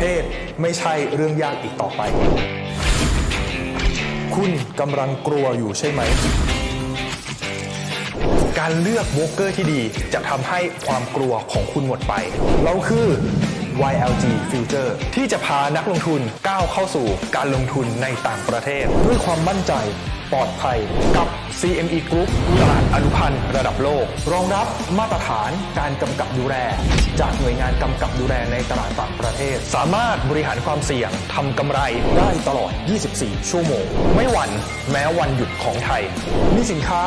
เทศไม่ใช่เรื่องยากอีกต่อไป คุณกำลังกลัวอยู่ใช่ไหม การเลือกโบรกเกอร์ที่ดีจะทำให้ความกลัวของคุณหมดไป เราคือ YLG Future ที่จะพานักลงทุนก้าวเข้าสู่การลงทุนในต่างประเทศ ด้วยความมั่นใจปลอดภัยกับ CME Group ตลาดอนุพันธ์ระดับโลก รองรับมาตรฐานการกำกับดูแล จากหน่วยงานกำกับดูแลในตลาดต่างประเทศ สามารถบริหารความเสี่ยงทำกำไรได้ตลอด 24 ชั่วโมง ไม่หวั่นแม้วันหยุดของไทย มีสินค้า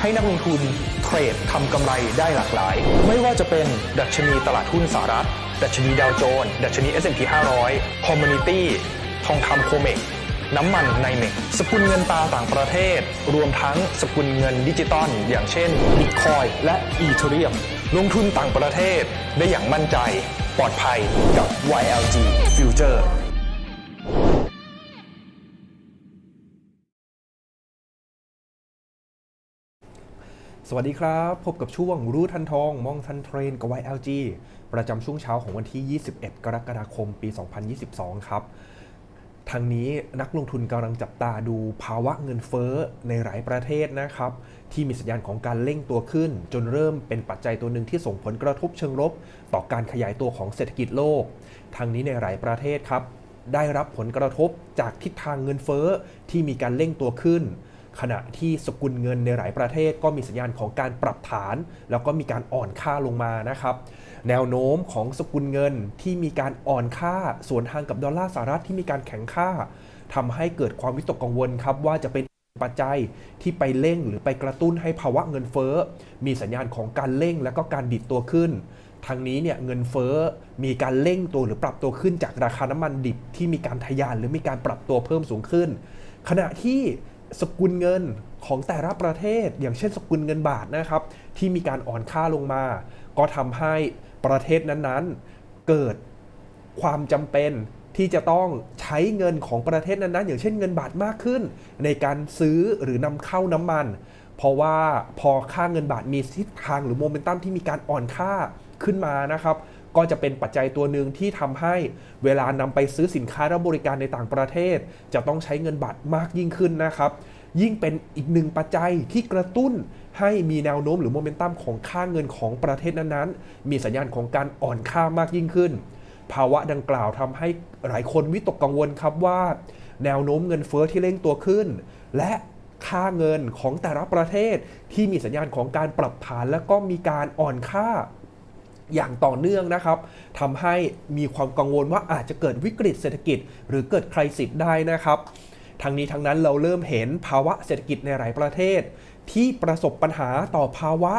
ให้นักลงทุนเทรดทำกำไรได้หลากหลาย ไม่ว่าจะเป็นดัชนีตลาดหุ้นสหรัฐ ดัชนีดาวโจนส์ดัชนี S&P 500 Community ทองคำโคเมก น้ำมันไนเมกสกุลเงินตราต่างประเทศ รวมทั้งสกุลเงินดิจิตอลอย่างเช่น Bitcoin และอีเทเรียม ลงทุนต่างประเทศได้อย่างมั่นใจ ปลอดภัยกับ YLG Future สวัสดีครับ พบกับช่วงรู้ทันทอง มองทันเทรนกับ YLG ประจำช่วงเช้าของวันที่ 21 กรกฎาคม ปี 2022 ครับ ทางนี้นักลงทุนกำลังจับตาดูภาวะเงินเฟ้อในหลายประเทศนะครับ ที่มีสัญญาณของการเร่งตัวขึ้น จนเริ่มเป็นปัจจัยตัวหนึ่งที่ส่งผลกระทบเชิงลบ ต่อการขยายตัวของเศรษฐกิจโลก ทางนี้ในหลายประเทศครับ ได้รับผลกระทบจากทิศทางเงินเฟ้อที่มีการเร่งตัวขึ้น ขณะที่สกุลเงินในหลายประเทศก็มีสัญญาณของการปรับฐาน แล้วก็มีการอ่อนค่าลงมานะครับ แนวโน้มของสกุลเงินที่มีการอ่อนค่าสวนทางกับดอลลาร์สหรัฐที่มีการแข็งค่าทำให้เกิดความวิตกกังวลครับว่าจะเป็นปัจจัยที่ไปเร่งหรือไปกระตุ้นให้ภาวะเงินเฟ้อ มีสัญญาณของการเร่งและก็การดิดตัวขึ้นทางนี้เนี่ยเงินเฟ้อมีการเร่งตัวหรือปรับตัวขึ้นจากราคาน้ำมันดิบที่มีการทะยานหรือมีการปรับตัวเพิ่มสูงขึ้น ขณะที่ สกุลเงินของแต่ละประเทศ อย่างเช่น สกุลเงินบาทนะครับ ที่มีการอ่อนค่าลงมา ก็ทำให้ประเทศนั้นๆ เกิดความจำเป็นที่จะต้องใช้เงินของประเทศนั้นๆ อย่างเช่นเงินบาทมากขึ้น ในการซื้อหรือนำเข้าน้ำมัน เพราะว่าพอค่าเงินบาทมีทิศทางหรือโมเมนตัมที่มีการอ่อนค่าขึ้นมานะครับ ก็จะเป็นปัจจัยตัวหนึ่งที่ทำให้เวลานำไปซื้อสินค้าและบริการในต่างประเทศ จะต้องใช้เงินบาทมากยิ่งขึ้นนะครับ ยิ่งเป็นอีกหนึ่งปัจจัยที่กระตุ้นให้มีแนวโน้มหรือโมเมนตัมของค่าเงินของประเทศนั้นๆ มีสัญญาณของการอ่อนค่ามากยิ่งขึ้น ภาวะดังกล่าวทำให้หลายคนวิตกกังวลครับว่า แนวโน้มเงินเฟ้อที่เร่งตัวขึ้น และค่าเงินของแต่ละประเทศที่มีสัญญาณของการปรับฐานและก็มีการอ่อนค่า อย่างต่อเนื่องนะครับทำให้มีความกังวลว่าอาจจะเกิดวิกฤตเศรษฐกิจ หรือเกิดไครสิสได้นะครับ ทั้งนี้ทั้งนั้นเราเริ่มเห็นภาวะเศรษฐกิจในหลายประเทศ ที่ประสบปัญหาต่อภาวะ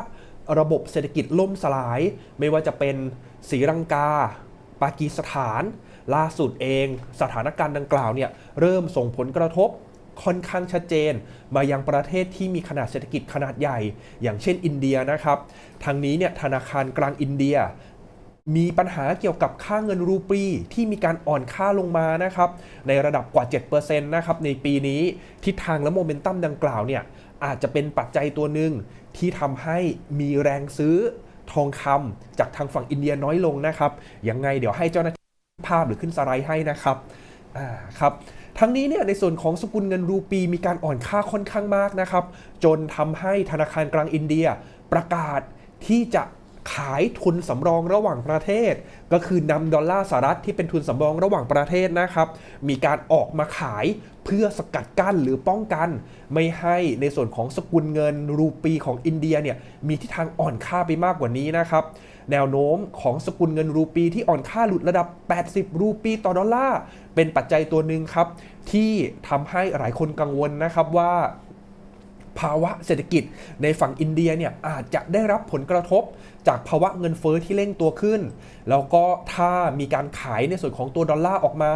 ระบบเศรษฐกิจล่มสลาย ไม่ว่าจะเป็นศรีลังกา ปากีสถาน ล่าสุดเอง สถานการณ์ดังกล่าวเนี่ยเริ่มส่งผลกระทบ ค่อนข้างชัดเจน มายังประเทศที่มีขนาดเศรษฐกิจขนาดใหญ่ อย่างเช่นอินเดียนะครับ ทางนี้เนี่ยธนาคารกลางอินเดีย มีปัญหาเกี่ยวกับค่าเงินรูปี ที่มีการอ่อนค่าลงมานะครับ ในระดับกว่า 7%นะครับในปีนี้ทิศทางและโมเมนตัมดังกล่าวเนี่ยอาจจะเป็นปัจจัยตัวหนึ่งที่ทำให้มีแรงซื้อทองคำจากทางฝั่งอินเดียน้อยลงนะครับยังไงเดี๋ยวให้เจ้าหน้าที่ภาพหรือขึ้นสไลด์ให้นะครับอ่าครับ ทั้งนี้เนี่ยในส่วนของสกุลเงินรูปีมีการอ่อนค่าค่อนข้างมากนะครับ จนทำให้ธนาคารกลางอินเดียประกาศที่จะขายทุนสำรองระหว่างประเทศ ก็คือนำดอลลาร์สหรัฐที่เป็นทุนสำรองระหว่างประเทศนะครับ มีการออกมาขายเพื่อสกัดกั้นหรือป้องกัน ไม่ให้ในส่วนของสกุลเงินรูปีของอินเดียเนี่ยมีทิศทางอ่อนค่าไปมากกว่านี้นะครับ แนวโน้มของสกุลเงินรูปีที่อ่อนค่าหลุดระดับ 80 รูปีต่อดอลลาร์ เป็นปัจจัยตัวหนึ่งครับ ที่ทำให้หลายคนกังวลนะครับว่า ภาวะเศรษฐกิจในฝั่งอินเดียเนี่ยอาจจะได้รับผลกระทบจากภาวะเงินเฟอ้อที่เร่งตัวขึ้น แล้วก็ถ้ามีการขายในส่วนของตัวดอลลาร์ออกมา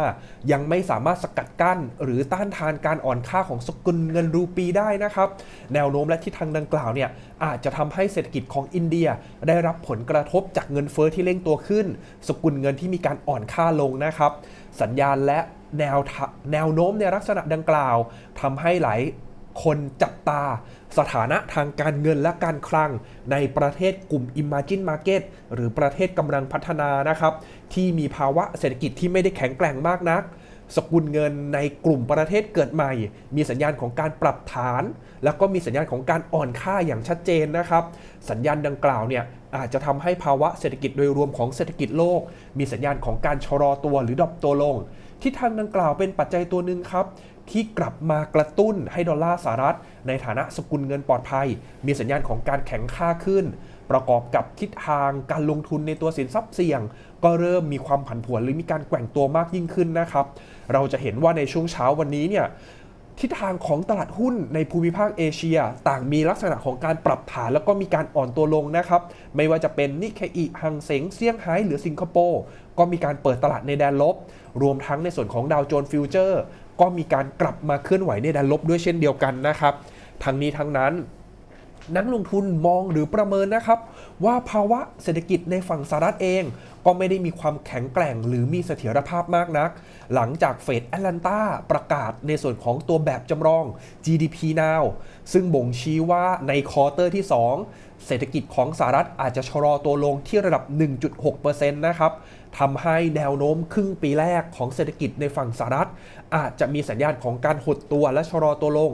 ยังไม่สามารถสกัดกั้น หรือต้านทานการอ่อนค่าของสกุลเงินรูปีได้นะครับ แนวโน้มและทิศทางดังกล่าวเนี่ยอาจจะทำให้เศรษฐกิจของอินเดียได้รับผลกระทบจากเงินเฟอ้อที่เร่งตัวขึ้น สกุลเงินที่มีการอ่อนค่าลงนะครับ สัญญาณและแนวแนวโน้มในลักษณะดังกล่าวทำให้หลาย คนจับตาสถานะทางการเงินและการคลัง ในประเทศกลุ่ม Emerging Market หรือประเทศกำลังพัฒนานะครับ ที่มีภาวะเศรษฐกิจที่ไม่ได้แข็งแกร่งมากนัก สกุลเงินในกลุ่มประเทศเกิดใหม่ มีสัญญาณของการปรับฐาน แล้วก็มีสัญญาณของการอ่อนค่าอย่างชัดเจนนะครับ สัญญาณดังกล่าวเนี่ยอาจจะทำให้ภาวะเศรษฐกิจโดยรวมของเศรษฐกิจโลก มีสัญญาณของการชะลอตัวหรือดรอปตัวลงที่ทางดังกล่าวเป็นปัจจัยตัวหนึ่งครับ ที่กลับมากระตุ้นให้ดอลลาร์สหรัฐ ในฐานะสกุลเงินปลอดภัย มีสัญญาณของการแข็งค่าขึ้น ประกอบกับทิศทางการลงทุนในตัวสินทรัพย์เสี่ยง ก็เริ่มมีความผันผวนหรือมีการแกว่งตัวมากยิ่งขึ้นนะครับ เราจะเห็นว่าในช่วงเช้าวันนี้เนี่ยทิศทางของตลาดหุ้นในภูมิภาคเอเชีย ต่างมีลักษณะของการปรับฐานแล้วก็มีการอ่อนตัวลงนะครับ ไม่ว่าจะเป็นนิเคอิฮังเซ็งเซี่ยงไฮ้หรือสิงคโปร์ก็มีการเปิดตลาดในแดนลบ รวมทั้งในส่วนของดาวโจนส์ฟิวเจอร์ ก็มีการกลับมาเคลื่อนไหวในแดนลบด้วยเช่นเดียวกันนะครับ ทั้งนี้ทั้งนั้น นักลงทุนมองหรือประเมินนะครับ ว่าภาวะเศรษฐกิจในฝั่งสหรัฐเอง ก็ไม่ได้มีความแข็งแกร่ง หรือมีเสถียรภาพมากนัก หลังจากเฟดแอตแลนตาประกาศในส่วนของตัวแบบจำลอง GDP now ซึ่งบ่งชี้ว่าในควอเตอร์ที่ 2เศรษฐกิจของสหรัฐอาจจะชะลอตัวลงที่ระดับ 1.6%นะครับ ทำให้แนวโน้มครึ่งปีแรกของเศรษฐกิจในฝั่งสหรัฐ อาจจะมีสัญญาณของการหดตัวและชะลอตัวลง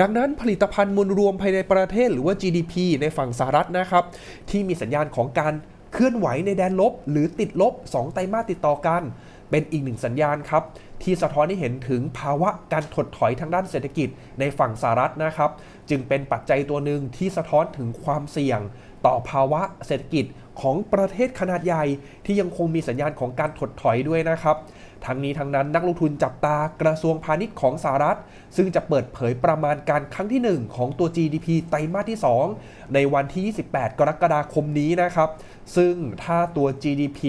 ดังนั้นผลิตภัณฑ์มวลรวมภายในประเทศหรือว่า GDP ในฝั่งสหรัฐนะครับ ที่มีสัญญาณของการเคลื่อนไหวในแดนลบ หรือติดลบ 2 ไตรมาสติดต่อกัน เป็นอีกหนึ่งสัญญาณครับที่สะท้อนให้เห็นถึงภาวะการถดถอยทางด้านเศรษฐกิจในฝั่งสหรัฐนะครับ จึงเป็นปัจจัยตัวหนึ่งที่สะท้อนถึงความเสี่ยงต่อภาวะเศรษฐกิจ ของประเทศขนาดใหญ่ที่ยังคงมีสัญญาณของการถดถอยด้วยนะครับ ทั้งนี้ทั้งนั้นนักลงทุนจับตากระทรวงพาณิชย์ของสหรัฐ ซึ่งจะเปิดเผยประมาณการครั้งที่ 1 ของตัว GDP ไตรมาสที่ 2 ในวันที่ 28 กรกฎาคมนี้นะครับ ซึ่งถ้าตัว GDP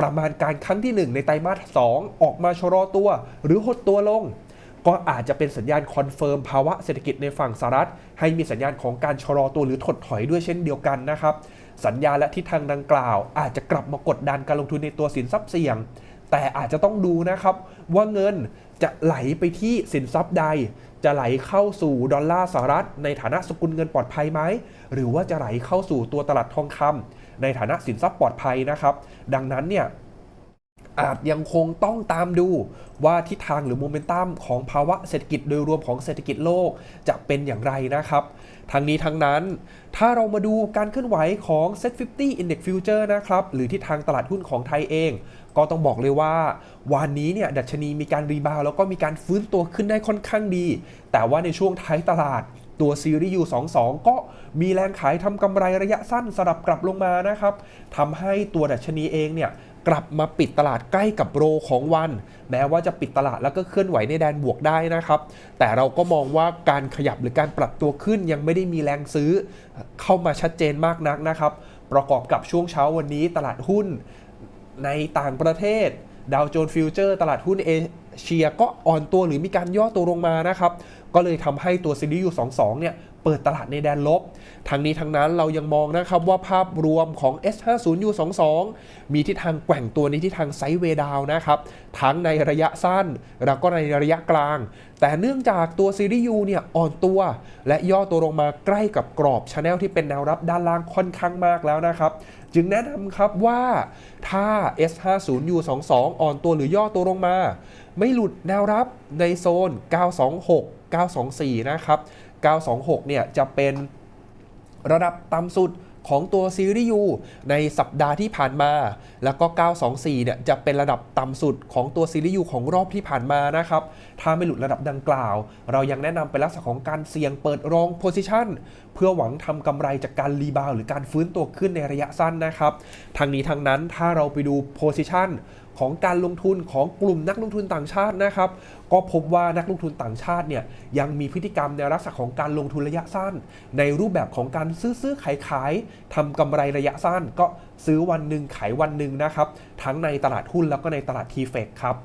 ประมาณการครั้งที่ 1 ในไตรมาส 2 ออกมาชะลอตัว หรือหดตัวลง ก็อาจจะเป็นสัญญาณคอนเฟิร์มภาวะเศรษฐกิจในฝั่งสหรัฐ ให้มีสัญญาณของการชะลอตัวหรือถดถอยด้วยเช่นเดียวกันนะครับ สัญญาและทิศทางดังกล่าว อาจจะกลับมากดดันการลงทุนในตัวสินทรัพย์เสี่ยง แต่อาจจะต้องดูนะครับว่าเงินจะไหลไปที่สินทรัพย์ใด จะไหลเข้าสู่ดอลลาร์สหรัฐ ในฐานะสกุลเงินปลอดภัยไหม หรือว่าจะไหลเข้าสู่ตัวตลาดทองคำในฐานะสินทรัพย์ปลอดภัยนะครับ ดังนั้นเนี่ย อาจยังคงต้องตามดูว่าทิศทางหรือโมเมนตัมของภาวะเศรษฐกิจโดยรวมของเศรษฐกิจโลกจะเป็นอย่างไรนะครับ ทั้งนี้ทั้งนั้น ถ้าเรามาดูการเคลื่อนไหวของ Set 50 Index Future นะครับ หรือทิศทางตลาดหุ้นของไทยเอง ก็ต้องบอกเลยว่า วันนี้เนี่ยดัชนีมีการรีบาวแล้วก็มีการฟื้นตัวขึ้นได้ค่อนข้างดี แต่ว่าในช่วงท้ายตลาดตัวซีรีส์ U22 ก็มีแรงขายทำกำไรระยะสั้นสลับกลับลงมานะครับทำให้ตัวดัชนีเองเนี่ย กลับมาปิดตลาดใกล้กับโรของวัน แม้ว่าจะปิดตลาดแล้วก็เคลื่อนไหวในแดนบวกได้นะครับ แต่เราก็มองว่าการขยับหรือการปรับตัวขึ้นยังไม่ได้มีแรงซื้อเข้ามาชัดเจนมากนักนะครับ ประกอบกับช่วงเช้าวันนี้ตลาดหุ้นในต่างประเทศดาวโจนส์ฟิวเจอร์ตลาดหุ้นเอเชียก็อ่อนตัวหรือมีการย่อตัวลงมานะครับ ก็เลยทำให้ตัวซีรีส์ยู22เนี่ย เปิดตลาดในแดนลบ ทั้งนี้ทั้งนั้นเรายังมองนะครับว่าภาพรวมของ S50U22 มีทิศทางแกว่งตัวในทิศทางไซด์เวย์ดาวนะครับ ทั้งในระยะสั้น แล้วก็ในระยะกลาง แต่เนื่องจากตัวซีรีส์ U เนี่ยอ่อนตัว และย่อตัวลงมาใกล้กับกรอบชแนลที่เป็นแนวรับด้านล่างค่อนข้างมากแล้วนะครับ จึงแนะนำครับว่าถ้า S50U22 อ่อนตัวหรือย่อตัวลงมา ไม่หลุดแนวรับในโซน 926 924 นะครับ 926 เนี่ยจะเป็นระดับต่ำสุดของตัวซีรีส์ U ในสัปดาห์ที่ผ่านมา แล้วก็ 924 เนี่ยจะเป็นระดับต่ำสุดของตัวซีรีส์ U ของรอบที่ผ่านมานะครับ ถ้าไม่หลุดระดับดังกล่าว เรายังแนะนำเป็นลักษณะของการเสี่ยงเปิดรองโพซิชันเพื่อหวังทำกำไรจากการรีบาวหรือการฟื้นตัวขึ้นในระยะสั้นนะครับ ทางนี้ทางนั้นถ้าเราไปดูโพซิชัน ของการลงทุนของกลุ่มนักลงทุนต่างชาตินะครับ ก็พบว่านักลงทุนต่างชาติเนี่ยยังมีพฤติกรรมในลักษณะของการลงทุนระยะสั้น ในรูปแบบของการซื้อซื้อขายขายทำกำไรระยะสั้น ก็ซื้อวันหนึ่งขายวันหนึ่งนะครับ ทั้งในตลาดหุ้นแล้วก็ในตลาดทีเฟกครับ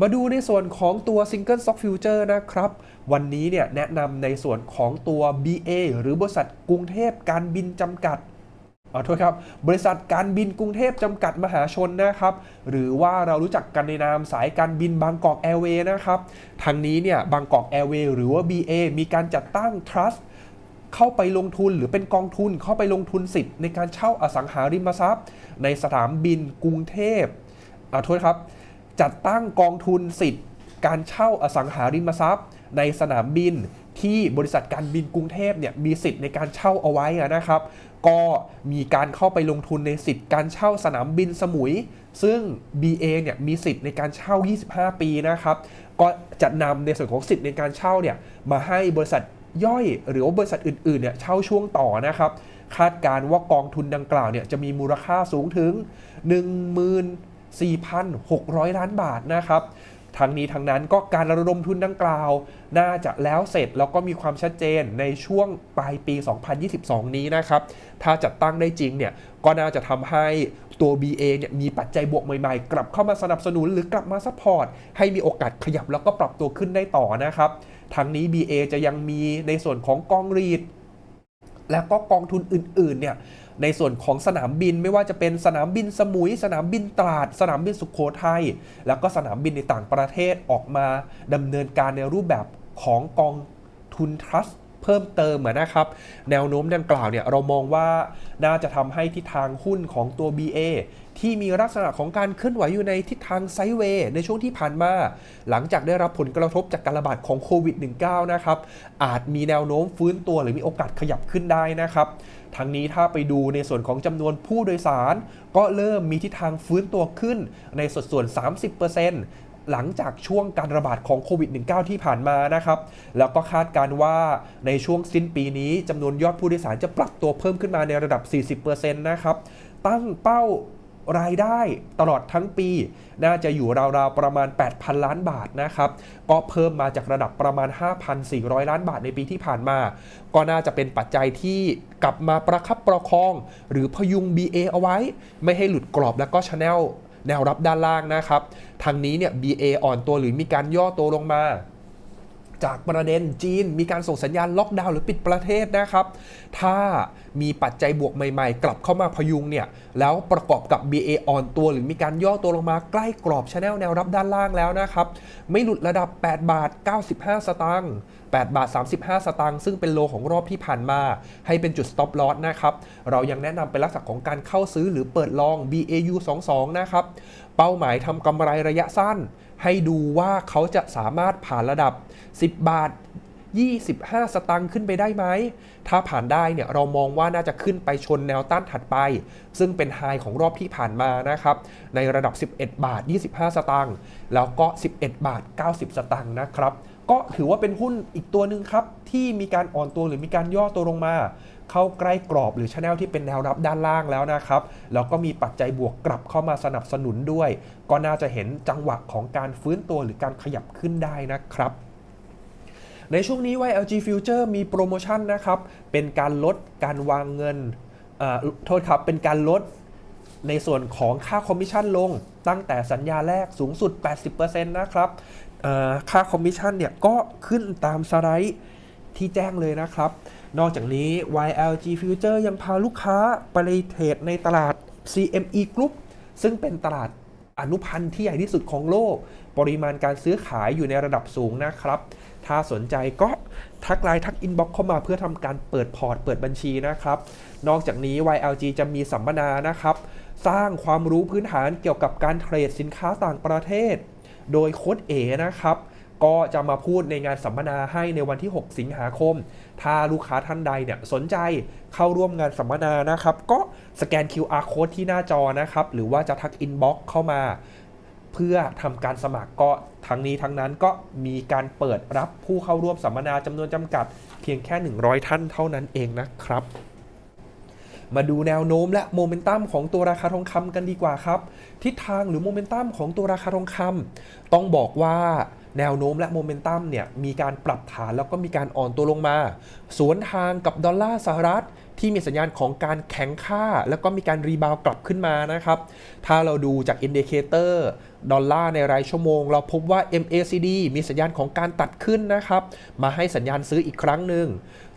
มาดูในส่วนของตัว Single Stock Future นะครับ วันนี้เนี่ยแนะนำในส่วนของตัว BA หรือบริษัทกรุงเทพการบินจำกัด ขอโทษครับ บริษัทการบินกรุงเทพจำกัดมหาชนนะครับ หรือว่าเรารู้จักกันในนามสายการบินบางกอกแอร์เวย์นะครับ ทางนี้เนี่ยบางกอกแอร์เวย์หรือว่า BA มีการจัดตั้ง trust เข้าไปลงทุนหรือเป็นกองทุนเข้าไปลงทุนสิทธิ์ในการเช่าอสังหาริมทรัพย์ ในสนามบินกรุงเทพขอโทษครับ จัดตั้งกองทุนสิทธิ์ การเช่าอสังหาริมทรัพย์ ในสนามบินที่บริษัทการบินกรุงเทพเนี่ยมีสิทธิ์ในการเช่าเอาไว้นะครับ ก็มีการเข้าไปลงทุนในสิทธิ์การเช่าสนามบินสมุย ซึ่ง BA เนี่ยมีสิทธิ์ในการเช่า 25 ปีนะครับก็จะนำในส่วนของสิทธิ์ในการเช่าเนี่ยมาให้บริษัทย่อยหรือว่าบริษัทอื่นๆเนี่ยเช่าช่วงต่อนะครับคาดการว่ากองทุนดังกล่าวเนี่ยจะมีมูลค่าสูงถึง 14,600 ล้านบาทนะครับ ทั้งนี้ทั้งนั้นก็การระดมทุนดังกล่าว น่าจะแล้วเสร็จแล้วก็มีความชัดเจนในช่วงปลายปี 2022 นี้นะครับ ถ้าจัดตั้งได้จริงเนี่ยก็น่าจะทำให้ตัว BA เนี่ยมีปัจจัยบวกใหม่ๆ กลับเข้ามาสนับสนุนหรือกลับมาซัพพอร์ตให้มีโอกาสขยับแล้วก็ปรับตัวขึ้นได้ต่อนะครับทั้งนี้ BA จะยังมีในส่วนของกองรีด แล้วก็กองทุนอื่นๆเนี่ย ในส่วนของสนามบินไม่ว่าจะเป็นสนามบินสมุย สนามบินตราด สนามบินสุขโขทัยแล้วก็สนามบินในต่างประเทศออกมาดำเนินการในรูปแบบของกองทุนทรัสเพิ่มเติมอะนะครับ แนวโน้มดังกล่าวเนี่ยเรามองว่าน่าจะทำให้ทิศทางหุ้นของตัว BA ที่มีลักษณะของการเคลื่อนไหวอยู่ในทิศทางไซด์เวย์ในช่วงที่ผ่านมา หลังจากได้รับผลกระทบจากการระบาดของโควิด -19 นะครับ อาจมีแนวโน้มฟื้นตัวหรือมีโอกาสขยับขึ้นได้นะครับ ทั้งนี้ถ้าไปดูในส่วนของจำนวนผู้โดยสาร ก็เริ่มมีทิศทางฟื้นตัวขึ้นในสัดส่วน 30%หลังจากช่วงการระบาดของโควิด -19 ที่ผ่านมานะครับ แล้วก็คาดการว่าในช่วงสิ้นปีนี้จำนวนยอดผู้โดยสารจะปรับตัวเพิ่มขึ้นมาในระดับ 40%นะครับ ตั้งเป้า รายได้ตลอดทั้งปี น่าจะอยู่ราวๆประมาณ 8,000 ล้านบาทนะครับก็เพิ่มมาจากระดับประมาณ 5,400 ล้านบาทในปีที่ผ่านมา ก็น่าจะเป็นปัจจัยที่กลับมาประคับประคอง หรือพยุง BA เอาไว้ ไม่ให้หลุดกรอบแล้วก็ชแนลแนวรับด้านล่างนะครับ ทางนี้เนี่ย BA อ่อนตัวหรือมีการย่อตัวลงมา จากประเด็นจีนมีการส่งสัญญาณล็อกดาวน์หรือปิดประเทศนะครับ ถ้ามีปัจจัยบวกใหม่ๆ กลับเข้ามาพยุงเนี่ย แล้วประกอบกับ BA อ่อนตัวหรือมีการย่อตัวลงมาใกล้กรอบชแนลแนวรับด้านล่างแล้วนะครับ ไม่หลุดระดับ 8 บาท 95 สตางค์8บาท 35 สตางค์ซึ่งเป็นโลของรอบที่ผ่านมา ให้เป็นจุด stop loss นะครับ เรายังแนะนำเป็นลักษณะของการเข้าซื้อหรือเปิดลอง BAU 22 นะครับ เป้าหมายทำกำไรระยะสั้น ให้ดูว่าเขาจะสามารถผ่านระดับ 10 บาท 25 สตังค์ขึ้นไปได้ไหม ถ้าผ่านได้เนี่ยเรามองว่าน่าจะขึ้นไปชนแนวต้านถัดไป ซึ่งเป็นไฮของรอบที่ผ่านมานะครับ ในระดับ 11 บาท 25 สตางค์ แล้วก็ 11 บาท 90 สตางค์นะครับ ก็ถือว่าเป็นหุ้นอีกตัวหนึ่งครับ ที่มีการอ่อนตัวหรือมีการย่อตัวลงมา เข้าใกล้กรอบหรือชแนลที่เป็นแนวรับด้านล่างแล้วนะครับ แล้วก็มีปัจจัยบวกกลับเข้ามาสนับสนุนด้วย ก็น่าจะเห็นจังหวะของการฟื้นตัวหรือการขยับขึ้นได้นะครับในช่วงนี้ YLG Future มีโปรโมชั่นนะครับ เป็นการลดการวางเงินอ่าโทษครับ เป็นการลดในส่วนของค่าคอมมิชชั่นลง ตั้งแต่สัญญาแรกสูงสุด 80%นะครับ ค่าคอมมิชชั่นเนี่ยก็ขึ้นตามสไลด์ที่แจ้งเลยนะครับ นอกจากนี้ YLG Future ยังพาลูกค้าไปเทรดในตลาด CME Group ซึ่งเป็นตลาดอนุพันธ์ที่ใหญ่ที่สุดของโลก ปริมาณการซื้อขายอยู่ในระดับสูงนะครับ ถ้าสนใจก็ทักไลน์ทักอินบ็อกเข้ามาเพื่อทำการเปิดพอร์ตเปิดบัญชีนะครับ นอกจากนี้ YLG จะมีสัมมนานะครับ สร้างความรู้พื้นฐานเกี่ยวกับการเทรดสินค้าต่างประเทศ โดยโค้ดเอนะครับ ก็จะมาพูดในงานสัมมนาให้ในวันที่ 6 สิงหาคม ถ้าลูกค้าท่านใดเนี่ยสนใจเข้าร่วมงานสัมมนานะครับ ก็สแกน QR code ที่หน้าจอนะครับ หรือว่าจะทักอินบ็อกเข้ามา เพื่อทำการสมัครก็ทั้งนี้ทั้งนั้นก็มีการเปิดรับผู้เข้าร่วมสัมมนาจำนวนจำกัด เพียงแค่ 100 ท่านเท่านั้นเองนะครับมาดูแนวโน้มและโมเมนตัมของตัวราคาทองคำกันดีกว่าครับ ทิศทางหรือโมเมนตัมของตัวราคาทองคำต้องบอกว่า แนวโน้มและโมเมนตัมเนี่ยมีการปรับฐานแล้วก็มีการอ่อนตัวลงมา สวนทางกับดอลลาร์สหรัฐที่มีสัญญาณของการแข็งค่า แล้วก็มีการรีบาวกลับขึ้นมานะครับ ถ้าเราดูจากอินดิเคเตอร์ดอลลาร์ในรายชั่วโมง เราพบว่า MACD มีสัญญาณของการตัดขึ้นนะครับ มาให้สัญญาณซื้ออีกครั้งหนึ่ง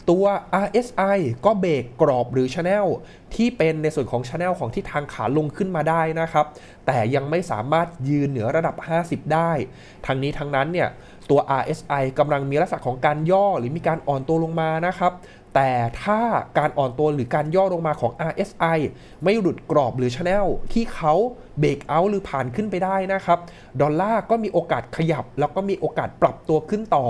ตัว RSI ก็เบรกกรอบหรือ Channel ที่เป็นในส่วนของ Channel ของทิศทางขาลงขึ้นมาได้นะครับ แต่ยังไม่สามารถยืนเหนือระดับ 50 ได้ ทั้งนี้ทั้งนั้นเนี่ยตัว RSI กำลังมีลักษณะของการย่อหรือมีการอ่อนตัวลงมานะครับ แต่ถ้าการอ่อนตัวหรือการย่อลงมาของ RSI ไม่หลุดกรอบหรือ Channel ที่เขาเบรกเอาหรือผ่านขึ้นไปได้นะครับ ดอลลาร์ก็มีโอกาสขยับ แล้วก็มีโอกาสปรับตัวขึ้นต่อ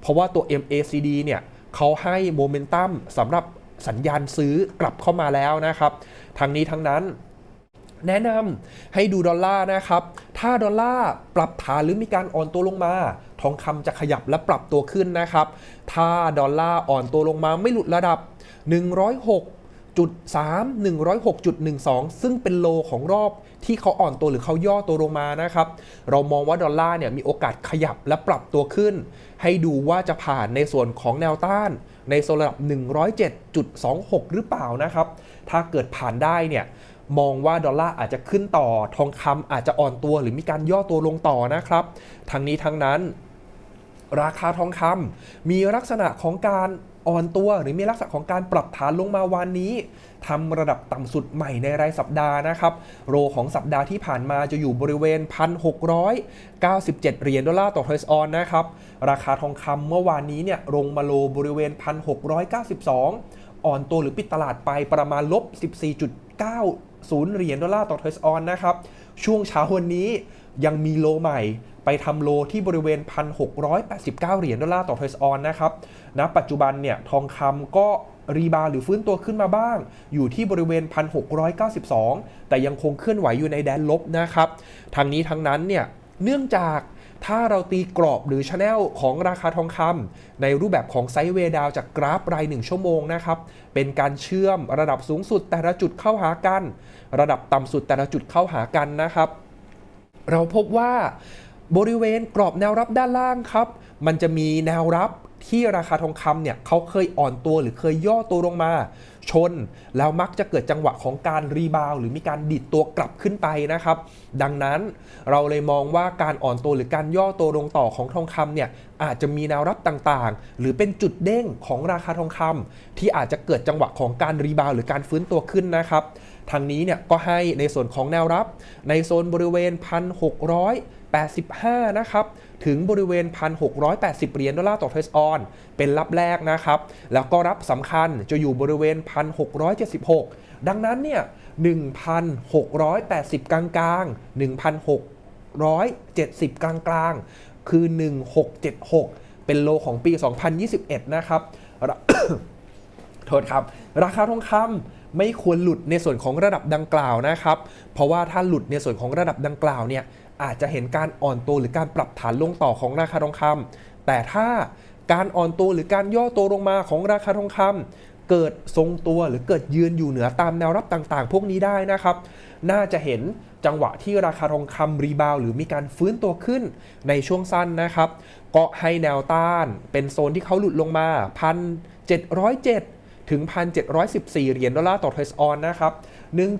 เพราะว่าตัว MACD เนี่ย เขาให้โมเมนตัมสำหรับสัญญาณซื้อกลับเข้ามาแล้วนะครับ ทั้งนี้ทั้งนั้นแนะนำให้ดูดอลลาร์นะครับ ถ้าดอลลาร์ปรับฐานหรือมีการอ่อนตัวลงมา ทองคำจะขยับและปรับตัวขึ้นนะครับ ถ้าดอลลาร์อ่อนตัวลงมาไม่หลุดระดับ 106.3 106.12 ซึ่งเป็นโลของรอบที่เขาอ่อนตัวหรือเขาย่อตัวลงมานะครับ เรามองว่าดอลลาร์เนี่ยมีโอกาสขยับและปรับตัวขึ้น ให้ดูว่าจะผ่านในส่วนของแนวต้าน ในโซนระดับ 107.26 หรือเปล่านะครับ ถ้าเกิดผ่านได้เนี่ยมองว่าดอลลาร์อาจจะขึ้นต่อ ทองคำอาจจะอ่อนตัวหรือมีการย่อตัวลงต่อนะครับ ทั้งนี้ทั้งนั้น ราคาทองคำมีลักษณะของการ อ่อนตัวหรือมีลักษณะของการปรับฐานลงมาวันนี้ทำระดับต่ำสุดใหม่ในรายสัปดาห์นะครับ โรของสัปดาห์ที่ผ่านมาจะอยู่บริเวณ 1,697 เหรียญดอลลาร์ต่อทอยส์ออนนะครับ ราคาทองคำเมื่อวานนี้เนี่ยลงมาโลบริเวณ 1,692 อ่อนตัวหรือปิดตลาดไปประมาณลบ 14.90 เหรียญดอลลาร์ต่อทอยส์ออนนะครับ ช่วงเช้าวันนี้ยังมีโลใหม่ ไปทำโลที่บริเวณ 1,689 เหรียญดอลลาร์ต่อทอยส์ออนนะครับณปัจจุบันเนี่ยทองคำก็รีบาหรือฟื้นตัวขึ้นมาบ้าง อยู่ที่บริเวณ 1,692 แต่ยังคงเคลื่อนไหวอยู่ในแดนลบนะครับทางนี้ทั้งนั้นเนี่ยเนื่องจากถ้าเราตีกรอบหรือชแนลของราคาทองคำในรูปแบบของไซด์เวดาวจากกราฟราย 1 ชั่วโมงนะครับ เป็นการเชื่อมระดับสูงสุดแต่ละจุดเข้าหากัน ระดับต่ำสุดแต่ละจุดเข้าหากันนะครับ เราพบว่า บริเวณกรอบแนวรับด้านล่างครับ มันจะมีแนวรับที่ราคาทองคำเนี่ยเขาเคยอ่อนตัวหรือเคยย่อตัวลงมา ชน แล้วมักจะเกิดจังหวะของการรีบาวหรือมีการดิดตัวกลับขึ้นไปนะครับ ดังนั้นเราเลยมองว่าการอ่อนตัวหรือการย่อตัวลงต่อของทองคำเนี่ยอาจจะมีแนวรับต่างๆ หรือเป็นจุดเด้งของราคาทองคำที่อาจจะเกิดจังหวะของการรีบาวหรือการฟื้นตัวขึ้นนะครับทางนี้เนี่ยก็ให้ในส่วนของแนวรับ ในโซนบริเวณ 1,685 นะครับ ถึงบริเวณ 1,680 เหรียญดอลลาร์ต่อเทสออน เป็นรับแรกนะครับ แล้วก็รับสำคัญจะอยู่บริเวณ 1,676 ดังนั้นเนี่ย 1,680 กลางๆ 1,670กลางกลางๆ คือ 1676 เป็นโลของปี 2021 นะครับโทษครับ ราคาทองคำไม่ควรหลุดในส่วนของระดับดังกล่าวนะครับ เพราะว่าถ้าหลุดในส่วนของระดับดังกล่าวเนี่ย อาจจะเห็นการอ่อนตัวหรือการปรับฐานลงต่อของราคาทองคำแต่ถ้าการอ่อนตัวหรือการย่อตัวลงมาของราคาทองคำเกิดทรงตัวหรือเกิดยืนอยู่เหนือตามแนวรับต่างๆ พวกนี้ได้นะครับ น่าจะเห็นจังหวะที่ราคาทองคำรีบาวหรือมีการฟื้นตัวขึ้นในช่วงสั้นนะครับ ก็ให้แนวต้านเป็นโซนที่เขาหลุดลงมา1,707 ถึง 1,714 เหรียญดอลลาร์ต่อเทรสออนนะครับ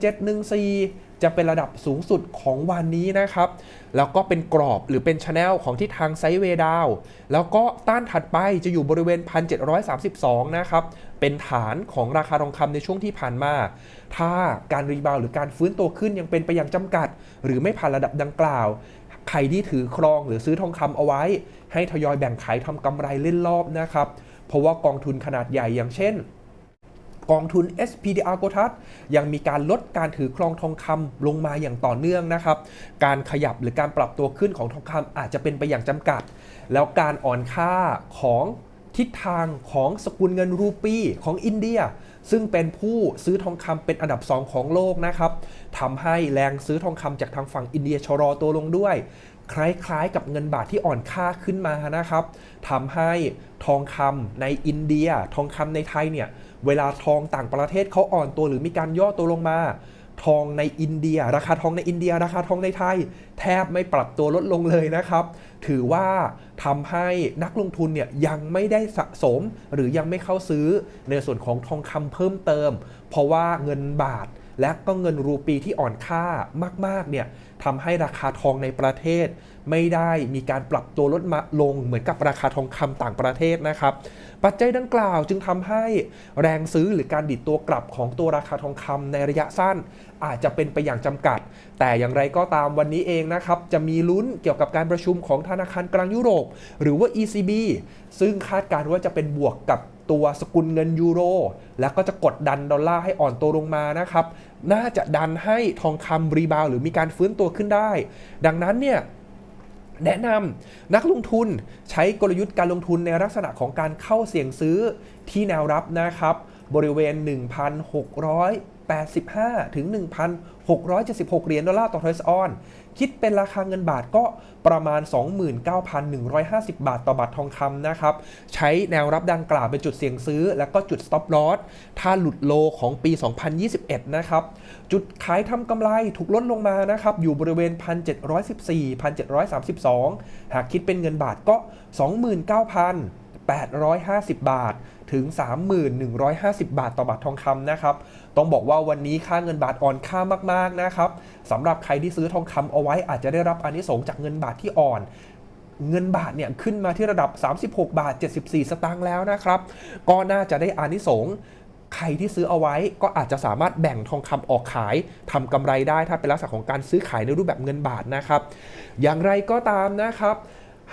1714 จะเป็นระดับสูงสุดของวันนี้นะครับ แล้วก็เป็นกรอบหรือเป็นชแนลของที่ทางไซด์เวดาว แล้วก็ต้านถัดไปจะอยู่บริเวณ 1,732 นะครับ เป็นฐานของราคาทองคำในช่วงที่ผ่านมา ถ้าการรีบาวหรือการฟื้นตัวขึ้นยังเป็นไปอย่างจำกัด หรือไม่ผ่านระดับดังกล่าวใครที่ถือครองหรือซื้อทองคำเอาไว้ ให้ทยอยแบ่งขายทำกำไรเล่นรอบนะครับ เพราะว่ากองทุนขนาดใหญ่อย่างเช่น กองทุน SPDR โกทัสยังมีการลดการถือครองทองคำลงมาอย่างต่อเนื่องนะครับ การขยับหรือการปรับตัวขึ้นของทองคำอาจจะเป็นไปอย่างจำกัด แล้วการอ่อนค่าของทิศทางของสกุลเงินรูปีของอินเดีย ซึ่งเป็นผู้ซื้อทองคำเป็นอันดับ 2 ของโลกนะครับทำให้แรงซื้อทองคำจากทางฝั่งอินเดียชะลอตัวลงด้วย คล้ายๆกับเงินบาทที่อ่อนค่าขึ้นมานะครับทำให้ทองคำในอินเดีย ทองคำในไทยเนี่ยเวลาทองต่างประเทศเขาอ่อนตัวหรือมีการย่อตัวลงมา ทองในอินเดีย ราคาทองในอินเดีย ราคาทองในไทย แทบไม่ปรับตัวลดลงเลยนะครับ ถือว่าทำให้นักลงทุนเนี่ยยังไม่ได้สะสมหรือยังไม่เข้าซื้อในส่วนของทองคำเพิ่มเติม เพราะว่าเงินบาทและก็เงินรูปีที่อ่อนค่ามากๆเนี่ยทำให้ราคาทองในประเทศ ไม่ได้มีการปรับตัวลดมาลงเหมือนกับราคาทองคำต่างประเทศนะครับ ปัจจัยดังกล่าวจึงทำให้แรงซื้อหรือการดิดตัวกลับของตัวราคาทองคำในระยะสั้น อาจจะเป็นไปอย่างจำกัด แต่อย่างไรก็ตามวันนี้เองนะครับ จะมีลุ้นเกี่ยวกับการประชุมของธนาคารกลางยุโรป หรือว่า ECB ซึ่งคาดการณ์ว่าจะเป็นบวกกับตัวสกุลเงินยูโร แล้วก็จะกดดันดอลลาร์ให้อ่อนตัวลงมานะครับ น่าจะดันให้ทองคำรีบาวหรือมีการฟื้นตัวขึ้นได้ ดังนั้นเนี่ย แนะนำนักลงทุนใช้กลยุทธ์การลงทุนในลักษณะของการเข้าเสี่ยงซื้อที่แนวรับนะครับ บริเวณ 1,685 ถึง 1,676 เหรียญดอลลาร์ต่อทอยส์ออน คิดเป็นราคาเงินบาทก็ประมาณ 29,150 บาทต่อบาททองคำนะครับ ใช้แนวรับดังกล่าวเป็นจุดเสี่ยงซื้อ แล้วก็จุด stop loss ถ้าหลุดโลของปี 2021 นะครับ จุดขายทำกำไรถูกลดลงมานะครับ อยู่บริเวณ 1,714 1,732 หากคิดเป็นเงินบาทก็ 29,850 บาทถึง 3,150 บาทต่อบาททองคำนะครับ ต้องบอกว่าวันนี้ค่าเงินบาทอ่อนค่ามากๆนะครับสำหรับใครที่ซื้อทองคำเอาไว้อาจจะได้รับอานิสงส์จากเงินบาทที่อ่อนเงินบาทเนี่ยขึ้นมาที่ระดับ 36 บาท 74 สตางค์แล้วนะครับ ก็น่าจะได้อานิสงส์ใครที่ซื้อเอาไว้ก็อาจจะสามารถแบ่งทองคำออกขายทำกำไรได้ถ้าเป็นลักษณะของการซื้อขายในรูปแบบเงินบาทนะครับ อย่างไรก็ตามนะครับ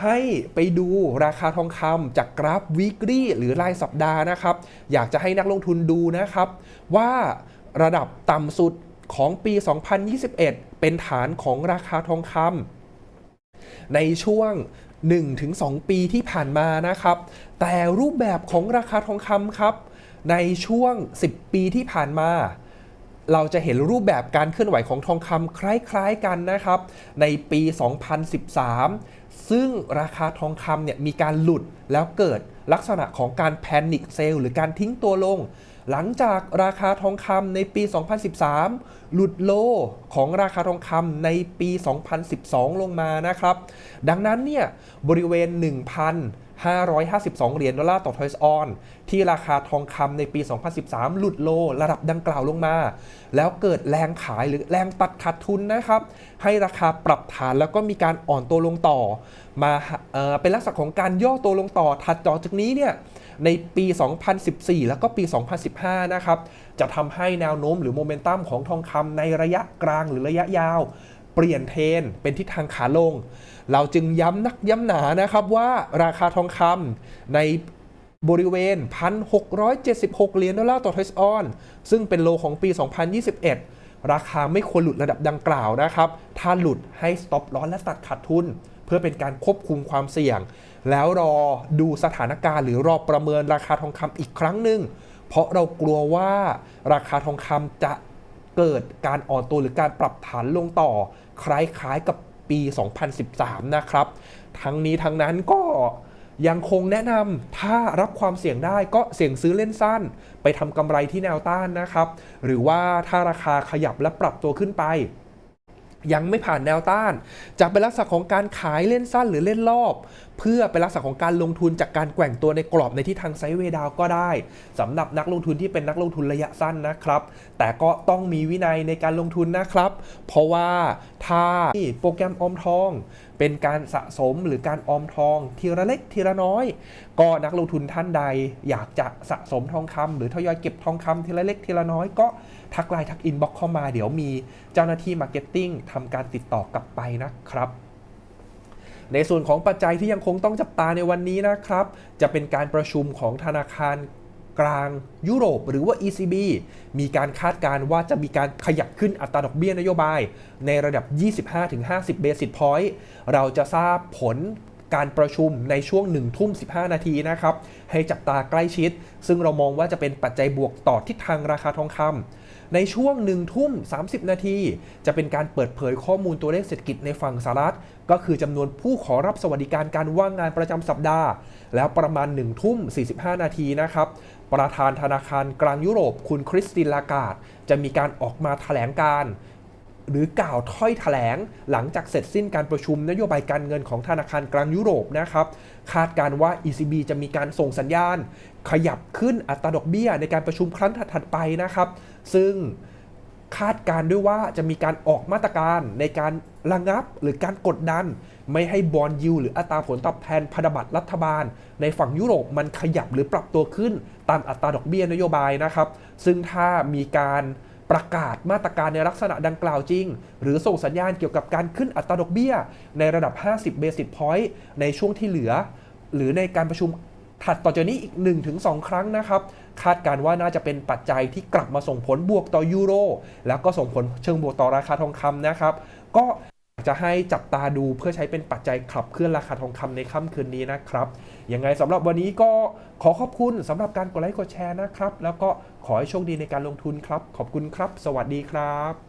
ให้ไปดูราคาทองคำจากกราฟ weekly หรือรายสัปดาห์นะครับ อยากจะให้นักลงทุนดูนะครับ ว่าระดับต่ำสุดของปี 2021 เป็นฐานของราคาทองคำในช่วง 1-2 ปีที่ผ่านมานะครับ แต่รูปแบบของราคาทองคำครับ ในช่วง 10 ปีที่ผ่านมาเราจะเห็นรูปแบบการเคลื่อนไหวของทองคำคล้ายๆกันนะครับ ในปี 2013 ซึ่งราคาทองคำเนี่ยมีการหลุดแล้วเกิดลักษณะของการแพนิคเซลหรือการทิ้งตัวลง หลังจากราคาทองคำในปี 2013 หลุดโลของราคาทองคำในปี 2012 ลงมานะครับ ดังนั้นเนี่ยบริเวณ 1,000 552 เหรียญดอลลาร์ต่อทอยส์ออนที่ราคาทองคำในปี 2013 หลุดโลระดับดังกล่าวลงมา แล้วเกิดแรงขายหรือแรงตัดขาดทุนนะครับ ให้ราคาปรับฐานแล้วก็มีการอ่อนตัวลงต่อ มาเอเป็นลักษณะของการย่อตัวลงต่อถัดต่อจากนี้เนี่ยในปี 2014 แล้วก็ปี 2015 นะครับ จะทำให้แนวโน้มหรือโมเมนตัมของทองคำในระยะกลางหรือระยะยาว เปลี่ยนเทนเป็นทิศทางขาลง เราจึงย้ำนักย้ำหนานะครับว่าราคาทองคำในบริเวณ 1,676 เหรียญดอลลาร์ต่อทอยส์ออน ซึ่งเป็นโลของปี 2021 ราคาไม่ควรหลุดระดับดังกล่าวนะครับ ถ้าหลุดให้ stop loss และตัดขาดทุน เพื่อเป็นการควบคุมความเสี่ยง แล้วรอดูสถานการณ์หรือรอประเมินราคาทองคำอีกครั้งหนึ่ง เพราะเรากลัวว่าราคาทองคำจะ เกิดการอ่อนตัวหรือการปรับฐานลงต่อ คล้ายๆกับปี 2013 นะครับ ทั้งนี้ทั้งนั้นก็ยังคงแนะนำถ้ารับความเสี่ยงได้ก็เสี่ยงซื้อเล่นสั้น ไปทำกำไรที่แนวต้านนะครับ หรือว่าถ้าราคาขยับและปรับตัวขึ้นไป ยังไม่ผ่านแนวต้าน จะเป็นลักษณะของการขายเล่นสั้นหรือเล่นรอบ เพื่อเป็นลักษณะของการลงทุนจากการแกว่งตัวในกรอบในทิศทางไซด์เวดาวก็ได้สำหรับนักลงทุนที่เป็นนักลงทุนระยะสั้นนะครับ แต่ก็ต้องมีวินัยในการลงทุนนะครับ เพราะว่าถ้าโปรแกรมออมทอง เป็นการสะสมหรือการออมทอง ทีละเล็กทีละน้อย ก็นักลงทุนท่านใด อยากจะสะสมทองคำหรือทยอยเก็บทองคำทีละเล็กทีละน้อยก็ ทักไลน์ทักอินบ็อกเข้ามา เดี๋ยวมีเจ้าหน้าที่มาร์เก็ตติ้งทำการติดต่อกลับไปนะครับในส่วนของปัจจัยที่ยังคงต้องจับตาในวันนี้นะครับ จะเป็นการประชุมของธนาคารกลางยุโรปหรือว่า ECB มีการคาดการณ์ว่าจะมีการขยับขึ้นอัตราดอกเบี้ยนโยบาย ในระดับ 25-50 เบสิสพอยต์ เราจะทราบผลการประชุมในช่วง1ทุ่ม15 นาทีนะครับ ให้จับตาใกล้ชิด ซึ่งเรามองว่าจะเป็นปัจจัยบวกต่อทิศทางราคาทองคำ ในช่วง1ทุ่ม 30 นาที จะเป็นการเปิดเผยข้อมูลตัวเลขเศรษฐกิจในฝั่งสหรัฐ ก็คือจำนวนผู้ขอรับสวัสดิการการว่างงานประจำสัปดาห์ แล้วประมาณ1ทุ่ม 45 นาทีนะครับ ประธานธนาคารกลางยุโรปคุณคริสตินลากาดจะมีการออกมาแถลงการหรือกล่าวถ้อยแถลงหลังจากเสร็จสิ้นการประชุมนโยบายการเงินของธนาคารกลางยุโรปนะครับ คาดการณ์ว่า ECB จะมีการส่งสัญญาณ ขยับขึ้นอัตราดอกเบี้ยในการประชุมครั้งถัดไปนะครับ ซึ่งคาดการณ์ด้วยว่าจะมีการออกมาตรการในการระงับหรือการกดดัน ไม่ให้บอลยูหรืออัตราผลตอบแทนพันธบัตรรัฐบาล ในฝั่งยุโรปมันขยับหรือปรับตัวขึ้นตามอัตราดอกเบี้ยนโยบายนะครับ ซึ่งถ้ามีการประกาศมาตรการในลักษณะดังกล่าวจริง หรือส่งสัญญาณเกี่ยวกับการขึ้นอัตราดอกเบี้ย ในระดับ 50 เบสิ s พอยต์ในช่วงที่เหลือ หรือในการประชุม ถัดต่อจากนี้อีก 1-2 ครั้งนะครับ คาดการณ์ว่าน่าจะเป็นปัจจัยที่กลับมาส่งผลบวกต่อยูโร แล้วก็ส่งผลเชิงบวกต่อราคาทองคำนะครับ ก็อยากจะให้จับตาดูเพื่อใช้เป็นปัจจัยขับเคลื่อนราคาทองคำในค่ำคืนนี้นะครับ ยังไงสำหรับวันนี้ก็ขอขอบคุณสำหรับการกดไลค์กดแชร์นะครับ แล้วก็ขอให้โชคดีในการลงทุนครับ ขอบคุณครับ สวัสดีครับ